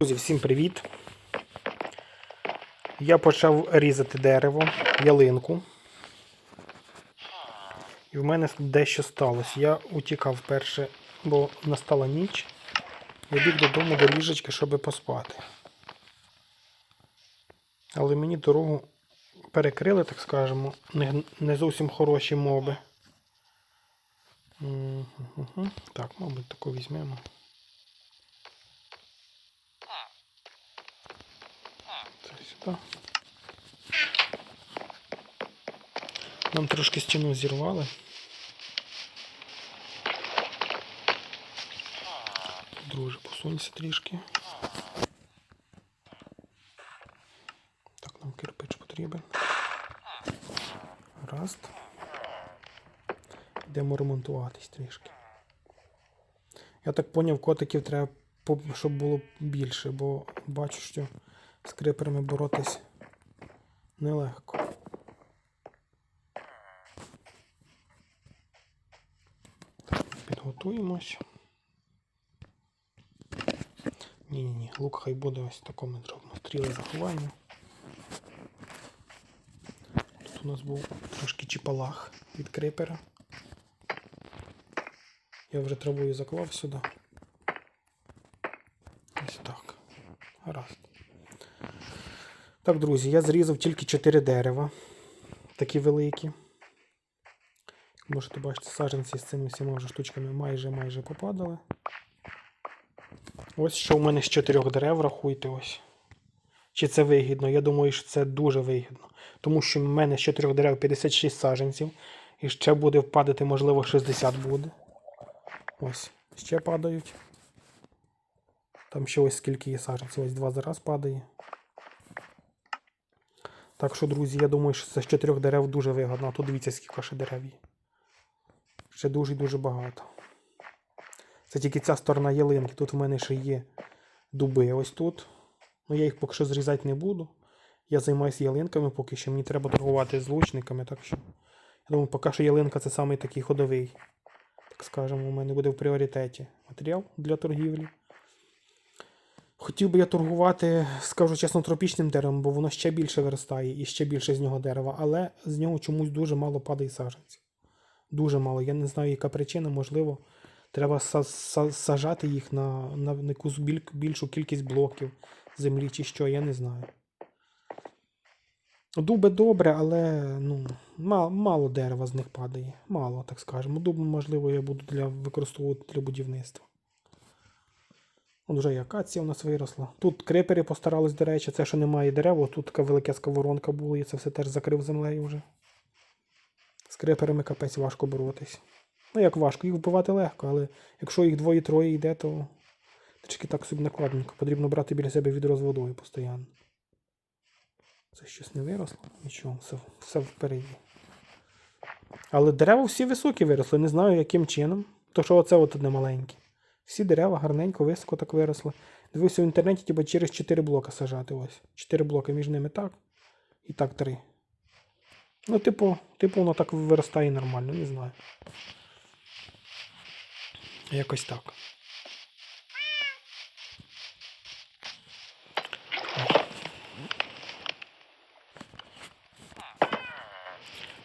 Друзі, всім привіт! Я почав різати дерево, ялинку. І в мене дещо сталося. Я утікав перше, бо настала ніч. Я біг додому до ліжечки, щоб поспати. Але мені дорогу перекрили, так скажемо, не зовсім хороші моби. Так, мабуть, таку візьмемо. Це. Нам трошки стіну зірвали. Друже, посунься трішки. Так, нам кирпич потрібен. Раз. Йдемо ремонтуватись трішки. Я так поняв, котиків треба, щоб було більше, бо бачу, що з криперами боротись нелегко. Підготуємось. Ні-ні-ні, лук хай буде ось тако ми зробимо. Стріли заховаємо. Тут у нас був трошки чіпалах від крипера. Я вже травою заклав сюди. Ось так. Гаразд. Так, друзі, я зрізав тільки 4 дерева. Такі великі. Можете бачити, саджанці з цими всіма вже штучками майже майже попадали. Ось що в мене з 4 дерев, рахуйте ось. Чи це вигідно? Я думаю, що це дуже вигідно. Тому що в мене з 4 дерев 56 саджанців. І ще буде впадати, можливо, 60 буде. Ось, ще падають. Там ще ось скільки є саджанців. Ось два зараз падає. Так що, друзі, я думаю, що це з чотирьох дерев дуже вигодно. А тут дивіться, скільки ще дерев є. Ще дуже-дуже багато. Це тільки ця сторона ялинки. Тут в мене ще є дуби ось тут. Ну я їх поки що зрізати не буду. Я займаюся ялинками, поки що мені треба торгувати з лучниками, так що. Я думаю, поки що ялинка це самий такий ходовий. Так скажемо, у мене буде в пріоритеті матеріал для торгівлі. Хотів би я торгувати, скажу чесно, тропічним деревом, бо воно ще більше виростає і ще більше з нього дерева, але з нього чомусь дуже мало падає саджанців. Дуже мало. Я не знаю, яка причина, можливо, треба са- са- сажати їх на, на якусь більшу кількість блоків землі чи що, я не знаю. Дуби добре, але ну, мало, мало дерева з них падає. Мало, так скажемо. Дуби, можливо, я буду для, використовувати для будівництва. От вже і акація у нас виросла. Тут крипери постарались, до речі, це що немає дерев, тут така велика сковоронка була, я це все теж закрив землею вже. З криперами капець важко боротись. Ну як важко, їх вбивати легко, але якщо їх двоє-троє йде, то трішки так собі накладненько. Потрібно брати біля себе відро з водою постійно. Це щось не виросло? Нічого, все, все впереді. Але дерева всі високі виросли, не знаю яким чином. То що оце от одне маленьке. Всі дерева гарненько, високо так виросли. Дивився в інтернеті, типу через 4 блока сажати. Ось. 4 блоки між ними так. І так 3. Ну, типу, типу, воно так виростає нормально, не знаю. Якось так.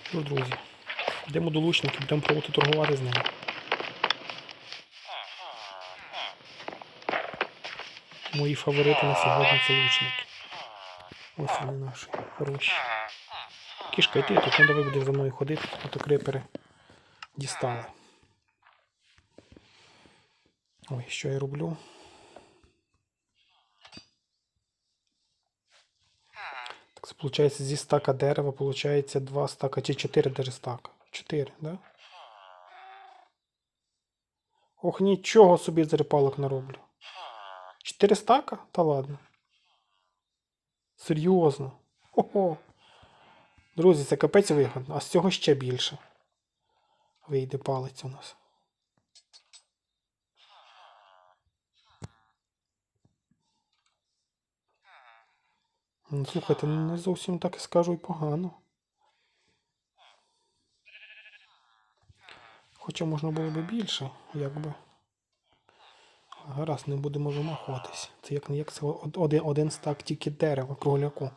Що, друзі, йдемо до лучників, будемо пробувати торгувати з ними. Мої фаворити на сьогодні це лучники. Ось вони наші хороші. Кішка, йти, тут не давай буде за мною ходити, а то крипери дістали. Ой, що я роблю? Так, це виходить зі стака дерева, виходить два стака чи чотири даже стака. Чотири, да? Ох, нічого собі з репалок нароблю. Чотири стака? Та ладно. Серйозно. Хо-хо. Друзі, це капець вигодно, а з цього ще більше. Вийде палець у нас. Ну, слухайте, не зовсім так і скажу і погано. Хоча можна було би більше, якби. Гаразд, не будемо вимахуватись. Це як не як це один, один стак тільки дерева кругляку.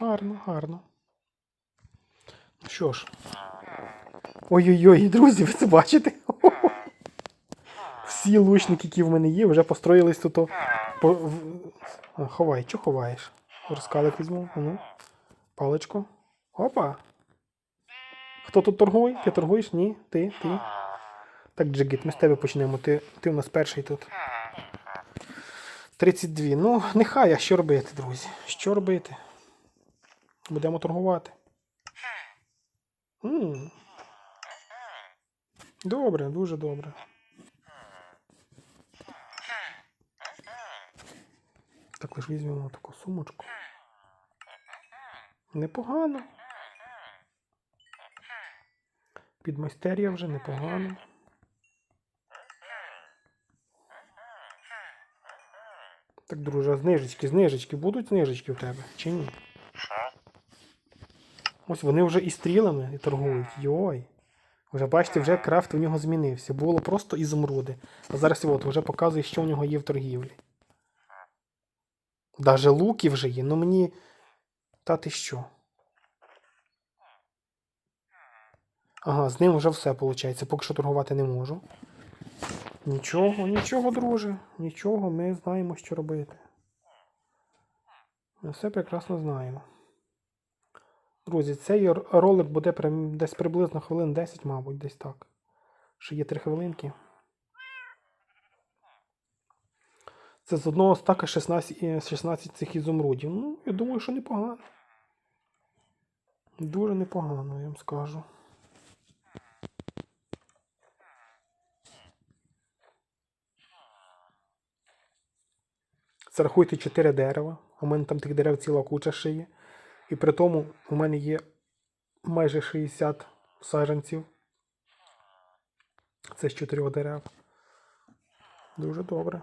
Гарно, гарно. Ну що ж. Ой-ой-ой, друзі, ви це бачите? Всі лучники, які в мене є, вже построїлись тут. По... А, ховай, що ховаєш? Розкалик візьму. Ну. Паличку. Опа. Хто тут торгує? Ти торгуєш? Ні, ти, ти. Так, Джигіт, ми з тебе почнемо. Ти, ти у нас перший тут. 32. Ну, нехай, а що робити, друзі? Що робити? Будемо торгувати. м Добре, дуже добре. Так, лиш візьмемо таку сумочку. Непогано. Підмайстерія вже непогано. Так, друже, а знижечки, знижечки, будуть знижечки в тебе чи ні? Ось вони вже і стрілами торгують. Йой. Вже бачите, вже крафт у нього змінився. Було просто ізумруди. А зараз от вже показує, що у нього є в торгівлі. Даже луки вже є, ну мені. Та ти що? Ага, з ним вже все виходить. Поки що торгувати не можу. Нічого, нічого, друже. Нічого, ми знаємо, що робити. Ми все прекрасно знаємо. Друзі, цей ролик буде десь приблизно хвилин 10, мабуть, десь так. Ще є 3 хвилинки. Це з одного стака 16, 16 цих ізумрудів. Ну, я думаю, що непогано. Дуже непогано, я вам скажу. Це рахуйте 4 дерева. У мене там тих дерев ціла куча ще є. І при тому у мене є майже 60 саджанців. Це з 4 дерев. Дуже добре.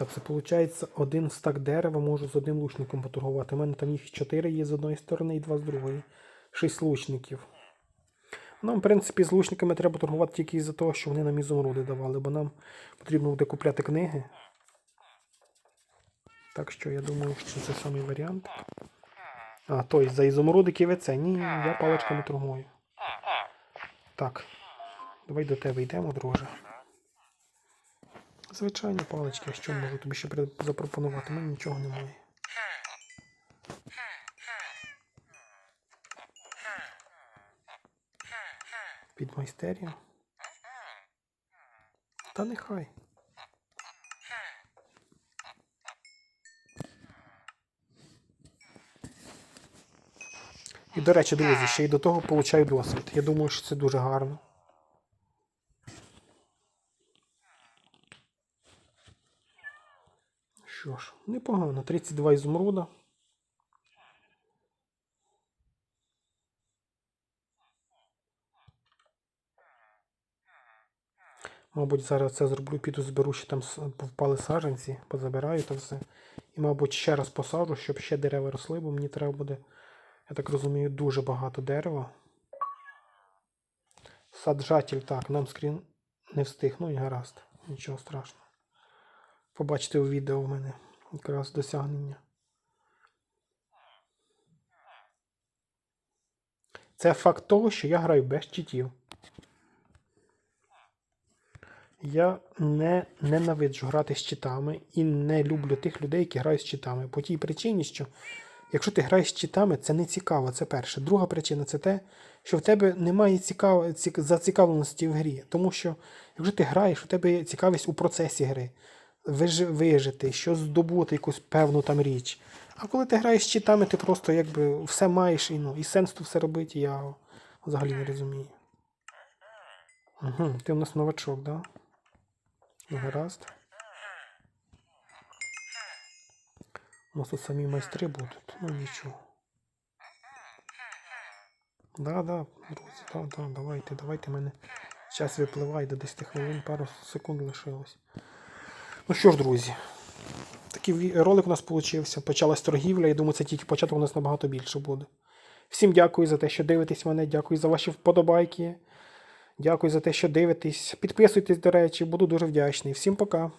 Так, це виходить, один стак дерева можу з одним лучником поторгувати. У мене там їх 4 є з одної сторони і 2 з другої. 6 лучників. Нам, в принципі, з лучниками треба торгувати тільки із-за того, що вони нам ізумруди давали, бо нам потрібно буде купляти книги. Так що я думаю, що це самий варіант. А, той за ізумрудики ви це. Ні, я паличками торгую. Так. Давай до тебе йдемо, друже. Звичайні палички, що можу тобі ще запропонувати? У мене нічого немає. Під майстерію. Та нехай. І, до речі, друзі, ще й до того получаю досвід. Я думаю, що це дуже гарно. Що ж, непогано. 32 ізумруда. Мабуть, зараз це зроблю, піду зберу, що там впали саджанці, позабираю то все. І, мабуть, ще раз посаджу, щоб ще дерева росли, бо мені треба буде, я так розумію, дуже багато дерева. Саджатель, так, нам скрін не встиг, ну і гаразд, нічого страшного. Побачите у відео у мене якраз досягнення. Це факт того, що я граю без читів. Я не ненавиджу грати з читами і не люблю тих людей, які грають з читами. По тій причині, що якщо ти граєш з читами, це не цікаво. Це перше. Друга причина це те, що в тебе немає цікав... зацікавленості в грі. Тому що якщо ти граєш, у тебе є цікавість у процесі гри. Вижи... Вижити, що здобути якусь певну там річ. А коли ти граєш з читами, ти просто якби все маєш і, ну, і сенс тут все робити, я взагалі не розумію. Угу, ти у нас новачок, да? Ну, гаразд. У нас тут самі майстри будуть, ну нічого. Да, да, друзі, да, да, давайте, давайте мене. Час випливає до 10 хвилин, пару секунд лишилось. Ну що ж, друзі, такий ролик у нас вийшов. Почалась торгівля, я думаю, це тільки початок у нас набагато більше буде. Всім дякую за те, що дивитесь мене, дякую за ваші вподобайки. Дякую за те, що дивитесь. Підписуйтесь, до речі, буду дуже вдячний. Всім пока.